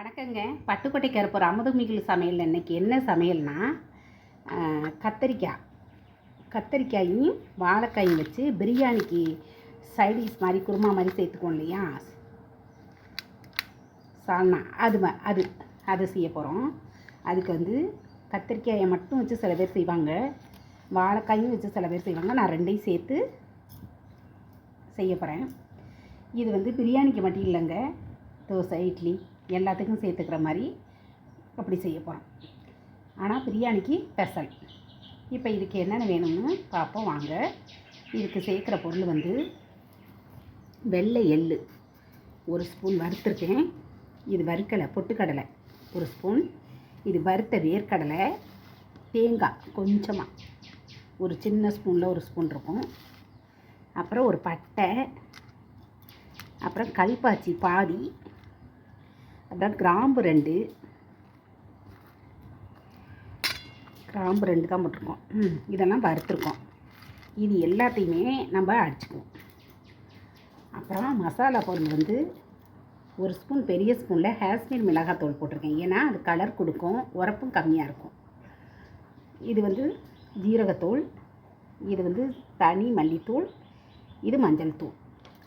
வணக்கங்க. பட்டுக்கோட்டை கருப்பூர் அமுதுமிகில் சமையல் இன்னைக்கு என்ன சமையல்னா கத்தரிக்காய் கத்தரிக்காயும் வாழைக்காயும் வச்சு பிரியாணிக்கு சைடிஷ் மாதிரி குருமா மாதிரி சேர்த்துக்கோம் இல்லையா? சால்னா அது அது அது செய்ய போகிறோம் அதுக்கு வந்து கத்திரிக்காயை மட்டும் வச்சு சில பேர் செய்வாங்க. வாழைக்காயும் வச்சு சில பேர் செய்வாங்க. நான் ரெண்டையும் சேர்த்து செய்ய போகிறேன் இது வந்து பிரியாணிக்கு மட்டும் இல்லைங்க. தோசை இட்லி எல்லாத்துக்கும் சேர்த்துக்கிற மாதிரி அப்படி செய்ய போகிறோம். ஆனால் பிரியாணிக்கு ஸ்பெஷல் இப்போ இதுக்கு என்னென்ன வேணும்னு பார்ப்போம் வாங்க. இதுக்கு சேர்க்குற பொருள் வந்து வெள்ளை எள்ளு. ஒரு ஸ்பூன் வறுத்துருக்கேன். இது வறுக்கலை பொட்டுக்கடலை. ஒரு ஸ்பூன். இது வறுத்த வேர்க்கடலை தேங்காய் கொஞ்சமாக ஒரு சின்ன ஸ்பூனில் ஒரு ஸ்பூன் இருக்கும். அப்புறம் ஒரு பட்டை. அப்புறம் கல்பாச்சி பாதி. அப்புறம் கிராம்பு ரெண்டு. கிராம்பு ரெண்டு தான் போட்டிருக்கோம். ம் இதெல்லாம் வறுத்துருக்கோம். இது எல்லாத்தையுமே நம்ம அடிச்சுக்குவோம். அப்புறம் மசாலா பொருள் வந்து ஒரு ஸ்பூன் பெரிய ஸ்பூனில் ஹேஸ்மீர் மிளகாத்தூள் போட்டிருக்கேன். ஏன்னா அது கலர் கொடுக்கும் உரப்பும் கம்மியாக இருக்கும். இது வந்து ஜீரகத்தூள் இது வந்து தனி மல்லித்தூள் இது மஞ்சள் தூள்.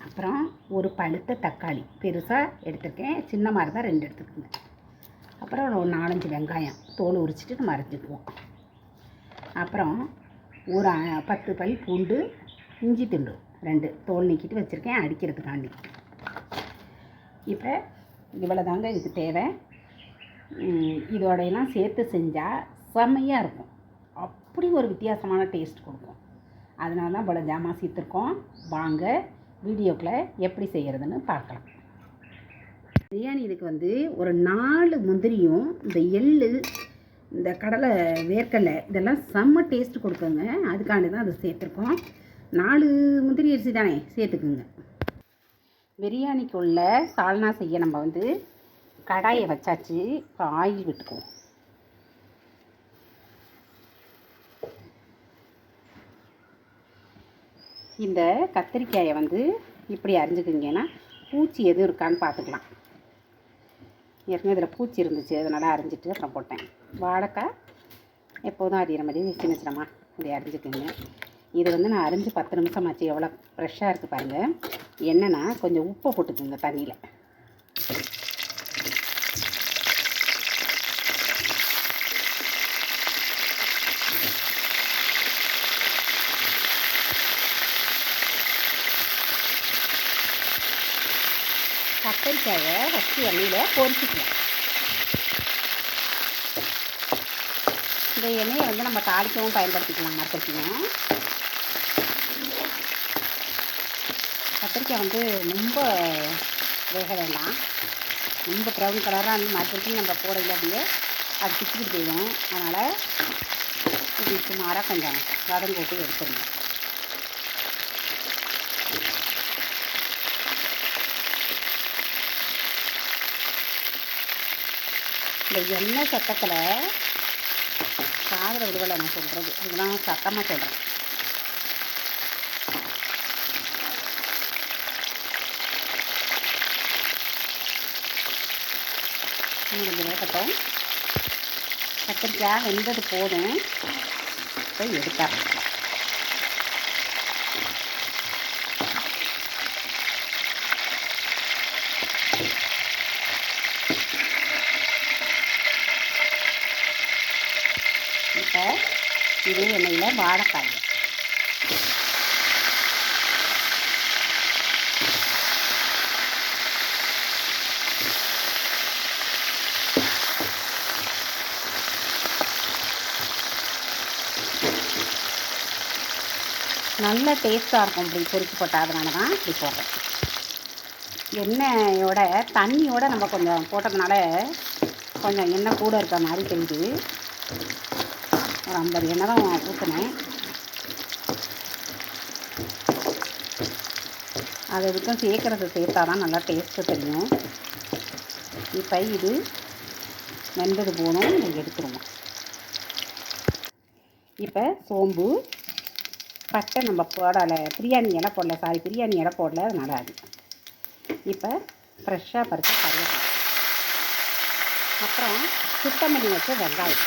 அப்புறம் ஒரு பழுத்த தக்காளி. பெருசாக எடுத்திருக்கேன். சின்னமாக இருந்தால் ரெண்டு எடுத்துக்கோங்க அப்புறம் ஒரு நாலஞ்சு வெங்காயம். தோல் உரிச்சிட்டு நம்ம அரைச்சிக்குவோம். அப்புறம் ஒரு பத்து பல் பூண்டு இஞ்சி துண்டு ரெண்டு தோல் நீக்கிட்டு வச்சுருக்கேன். அடிக்கிறதுக்காண்டி. இப்போ இவ்வளோ தாங்க இதுக்கு தேவை. இதோடையெல்லாம் சேர்த்து செஞ்சால் செம்மையாக இருக்கும். அப்படி ஒரு வித்தியாசமான டேஸ்ட் கொடுக்கும். அதனால தான் இவ்வளோ ஜாமான் சேர்த்துருக்கோம். வாங்க. வீடியோக்களை எப்படி செய்கிறதுன்னு பார்க்கலாம். பிரியாணி இதுக்கு வந்து ஒரு நாலு முந்திரியும் இந்த எள்ளு இந்த கடலை வேர்க்கடலை இதெல்லாம் செம்ம டேஸ்ட் கொடுக்குங்க. அதுக்காண்டி தான் அதை சேர்த்துருக்கோம். நாலு முந்திரி அரிசி தானே சேர்த்துக்குங்க. பிரியாணிக்குள்ளே சால்னா செய்ய நம்ம வந்து கடாயை வச்சாச்சு இப்போ ஆயில் விட்டுக்குவோம். இந்த கத்திரிக்காயை வந்து இப்படி அரிஞ்சுக்குங்கன்னா பூச்சி எதுவும் இருக்கான்னு பார்த்துக்கலாம். ஏற்கனவே இதில் பூச்சி இருந்துச்சு அதனால் அரிஞ்சிட்டு அப்புறம் போட்டேன். வாழைக்காய் எப்போதும் அரியிற மாதிரி சின்ன சின்னமாக இப்படி அரிஞ்சுக்குங்க. இது வந்து நான் அரிஞ்சு பத்து நிமிஷம் ஆச்சு எவ்வளோ ஃப்ரெஷ்ஷாக இருக்குது பாருங்கள் என்னென்னா கொஞ்சம் உப்பை போட்டுக்குங்க தண்ணியில் கத்தரிக்காயை ஃபஸ்ட்டு எண்ணெயில் பொரிச்சுக்கலாம் இந்த எண்ணெயை வந்து நம்ம தாளிக்கவும் பயன்படுத்திக்கலாம் மரத்தரிக்கணும் கத்திரிக்காய் வந்து ரொம்ப வேக வேண்டாம். ரொம்ப ப்ரௌன் கலராக அந்த மரத்தரிக்கி நம்ம போடையில் அப்படியே அது பிச்சுக்கிட்டு போயிடும். அதனால் இது சுமாராக கொஞ்சம் வதங்க விட்டு எடுத்துடணும். இந்த எண்ணெய் சத்தத்தில் காதில் விடுவலை நான் சொல்கிறது இதுதான் சத்தமாக சொல்கிறேன் கொஞ்சம் வேகட்டும். கத்திரிக்காய் வெந்தது போதும். போய் எடுத்துறேன் இப்போ இதே வாழைக்காய். நல்ல டேஸ்ட்டாக இருக்கும் இப்படி பொரிச்சு போட்டால் அதனால தான் இப்படி போடுறேன். எண்ணெயோட தண்ணியோட நம்ம கொஞ்சம் போட்டதுனால கொஞ்சம் எண்ணெய் கூட இருக்க மாதிரி தெரியுது. ஒரு ஐம்பது எண்ணெய் தான் ஊற்றினேன் அதை விட்டு சேர்க்குறது சேர்த்தா தான் நல்லா டேஸ்ட்டு தெரியும். இப்போ இது வெந்தது போகணும் நீங்கள் எடுத்துருவோம். இப்போ சோம்பு பட்டை நம்ம போடலை பிரியாணி இலை போடல சாரி பிரியாணி இலை போடல அது நடாது இப்போ ஃப்ரெஷ்ஷாக பறித்து கருவேப்பிலை. அப்புறம் சுத்தம் பண்ணி வச்ச வெங்காயம்.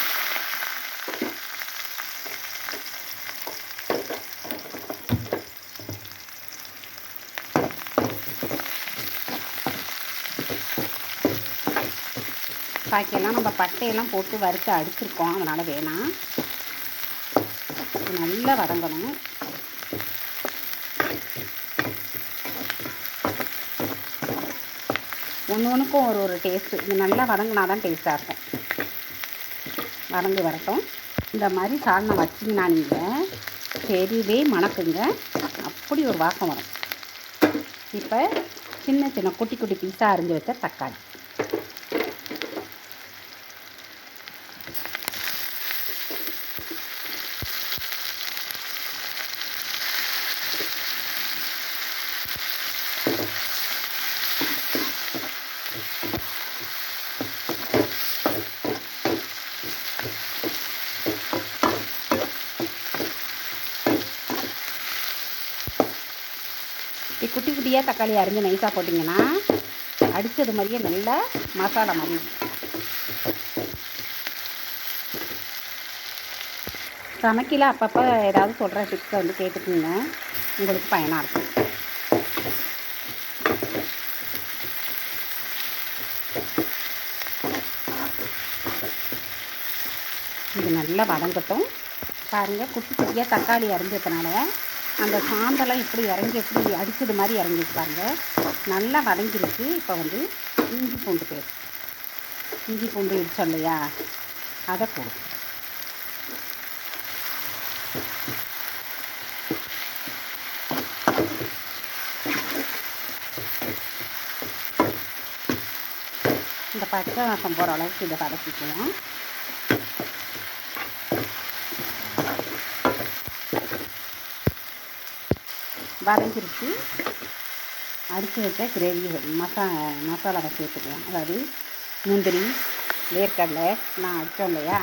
பாக்கியெல்லாம் நம்ம பட்டையெல்லாம் போட்டு வறுத்து அடிச்சிருக்கோம். அதனால் வேணாம். நல்லா வதங்கணும். ஒன்று ஒன்றுக்கும் ஒரு ஒரு டேஸ்ட்டு இது நல்லா வதங்கினா தான் டேஸ்ட்டாக இருக்கும். வதங்கி வரட்டும். இந்த மாதிரி சாதனை வச்சிங்கன்னா நீங்கள் தெரியவே மணக்குங்க. அப்படி ஒரு வாசம் வரும். இப்போ சின்ன சின்ன குட்டி குட்டி பீஸாக அரிஞ்சு வச்ச தக்காளி. இப்படி குட்டியாக தக்காளி அரிஞ்சு நைஸாக போட்டிங்கன்னா அடித்தது மாதிரியே நல்லா மசாலா மாதிரி. சமைக்கல அப்பப்போ ஏதாவது சொல்கிற டிப்ஸை வந்து கேட்டுக்கோங்க. உங்களுக்கு பயனாக இருக்கும். இது நல்லா வதங்கட்டும். பாருங்கள் குட்டி குட்டியாக தக்காளி அரிஞ்சதுனால அந்த சாந்தெல்லாம் இப்படி இறங்கி எப்படி அடிச்சது மாதிரி இறங்கிச்சு பாருங்க. நல்லா வதங்கிருச்சு இப்போ வந்து இஞ்சி பூண்டு பேர் இஞ்சி பூண்டு இடிச்சோம் இல்லையா? அதை போடும் இந்த பச்சை வாசம் போகிற அளவுக்கு இதை வதக்கிக்குவோம் வதங்கிருச்சு அடித்து வச்ச கிரேவி மசா மசாலாவை சேர்த்துக்கலாம் அதாவது முந்திரி வேர்க்கடலை நான் அடித்தோம் இல்லையா?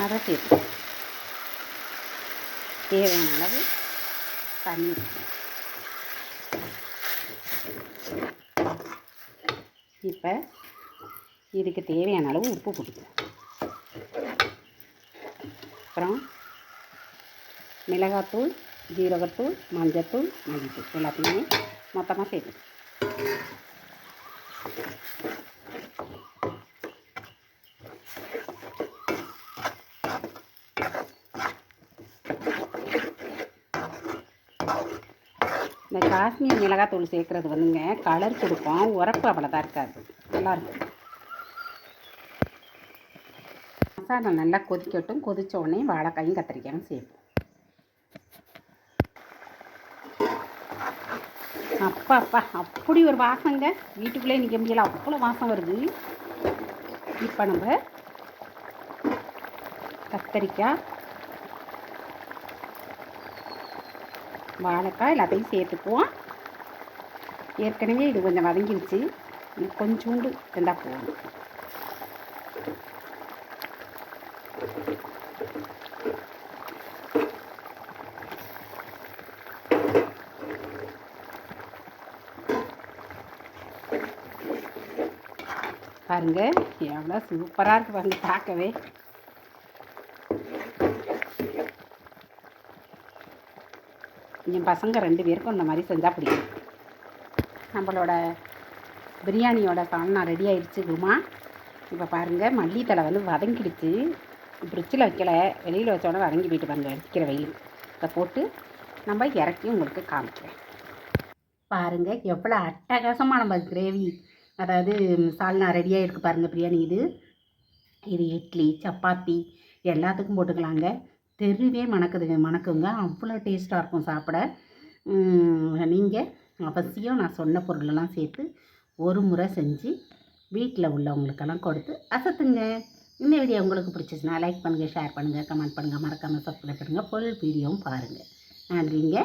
அதை சேர்த்துக்கலாம் தேவையான அளவு தண்ணி இப்போ இதுக்கு தேவையான அளவு உப்பு கொடுக்கலாம் அப்புறம் மிளகாத்தூள் ஜீரகத்தூள் மஞ்சத்தூள் மல்லித்தூள் எல்லாத்தையுமே மொத்தமாக சேர்த்து இந்த காஷ்மீர் மிளகாத்தூள் சேர்க்குறது வந்துங்க கலர் கொடுக்கும் உரப்பு அவ்வளோதான் இருக்காது. நல்லாயிருக்கும் மசாலா நல்லா கொதிக்கட்டும் கொதித்த உடனே வாழைக்காயும் கத்திரிக்காயும் சேர்ப்போம். அப்பா அப்பா அப்படி ஒரு வாசங்க. வீட்டுக்குள்ளே நிற்க முடியல அவ்வளோ வாசம் வருது? இப்போ நம்ம கத்தரிக்காய் வாழைக்காய் எல்லாத்தையும் சேர்த்துக்குவோம். ஏற்கனவே இது கொஞ்சம் வதங்கிடுச்சு கொஞ்சோண்டு இருந்தால் போகணும் பாருங்க. எவ்வளோ சூப்பராக இருக்கு பாருங்க பார்க்கவே. என் பசங்க ரெண்டு பேருக்கும் இந்த மாதிரி செஞ்சால் பிடிக்கும். நம்மளோட பிரியாணியோட சால்னா ரெடி ஆயிடுச்சு இப்போ பாருங்கள் மல்லித்தலை வந்து வதங்கிடுச்சு. ஃப்ரிட்ஜில் வைக்கல வெளியில் வச்சோடனே வதங்கி போயிட்டு பாருங்க அடிக்கிற வெயில். இதை போட்டு நம்ம இறக்கி உங்களுக்கு காமிக்கிறேன். பாருங்கள் எவ்வளோ அட்டகாசமாக நம்ம கிரேவி. அதாவது சால்னா ரெடியாக இருக்குது பாருங்கள் பிரியாணி இது. இது இட்லி சப்பாத்தி எல்லாத்துக்கும் போட்டுக்கலாங்க. தெருவே மணக்குதுங்க மணக்குங்க. அவ்வளோ டேஸ்ட்டாக இருக்கும் சாப்பிட. நீங்கள் அவசியம் நான் சொன்ன பொருளெல்லாம் சேர்த்து ஒரு முறை செஞ்சு வீட்டில் உள்ளவங்களுக்கெல்லாம் கொடுத்து அசத்துங்க. இந்த வீடியோ உங்களுக்கு பிடிச்சிச்சுன்னா லைக் பண்ணுங்கள் ஷேர் பண்ணுங்கள் கமெண்ட் பண்ணுங்கள் மறக்காமல் சப்ஸ்கிரைப் பண்ணுங்கள் ஃபுல் வீடியோவும் பாருங்கள் நன்றிங்க.